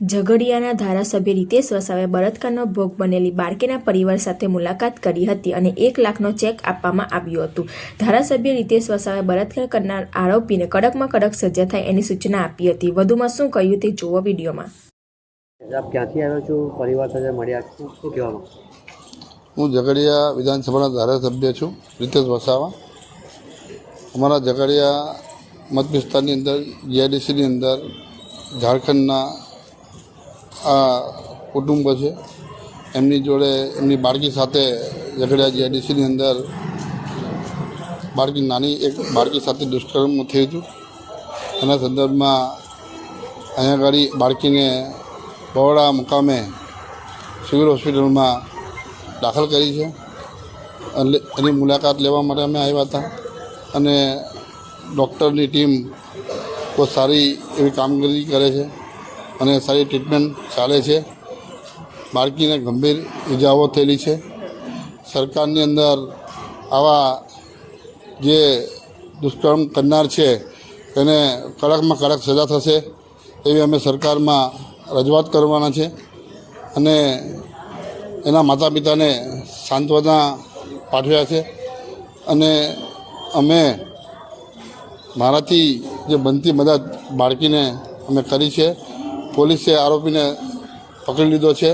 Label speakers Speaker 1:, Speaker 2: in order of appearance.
Speaker 1: ઝઘડિયાના ધારાસભ્ય રીતેશ વસાવે બળાત્કારનો ભોગ બનેલી બાળકીના પરિવાર સાથે મુલાકાત કરી હતી અને એક લાખનો ચેક આપવામાં આવ્યું હતું. ધારાસભ્ય રીતેશ વસાવે બળાત્કાર કરનાર આરોપીને કડકમાં કડક સજા થાય એની સૂચના આપી હતી. વધુમાં શું કહ્યું તે જુઓ વિડીયોમાં.
Speaker 2: આપ ક્યાંથી આવ્યો છો? પરિવાર સાથે મળ્યા? શું શું કહેવા
Speaker 3: હું ઝઘડિયા વિધાનસભાના ધારાસભ્ય છું રીતેશ વસાવા. અમારા ઝઘડિયા મત વિસ્તારની અંદર જીઆઈડીસીની અંદર ઝારખંડના આ કુટુંબ છે. એમની જોડે એમની બાળકી સાથે ઝઘડિયા જીઆઈડીસીની અંદર બાળકી નાની એક બાળકી સાથે દુષ્કર્મ થયું હતું. એના સંદર્ભમાં અહીંયા આગળ બાળકીને બહોળા મુકામે સિવિલ હોસ્પિટલમાં દાખલ કરી છે. અને એની મુલાકાત લેવા માટે અમે આવ્યા હતા. અને ડૉક્ટરની ટીમ બહુ સારી એવી કામગીરી કરે છે. અને સારી ટ્રીટમેન્ટ ચાલે છે. બાળકીને ગંભીર ઇજાઓ થયેલી છે. સરકારની અંદર આવા જે દુષ્કર્મ કરનાર છે, તેને કડકમાં કડક સજા થશે એવી અમે સરકારમાં રજૂઆત કરવાના છે. અને એના માતા પિતાને સાંત્વના પાઠવ્યા છે. અને અમે મારાથી જે બનતી મદદ બાળકીને અમે કરી છે. પોલીસે આરોપીને પકડી લીધો છે.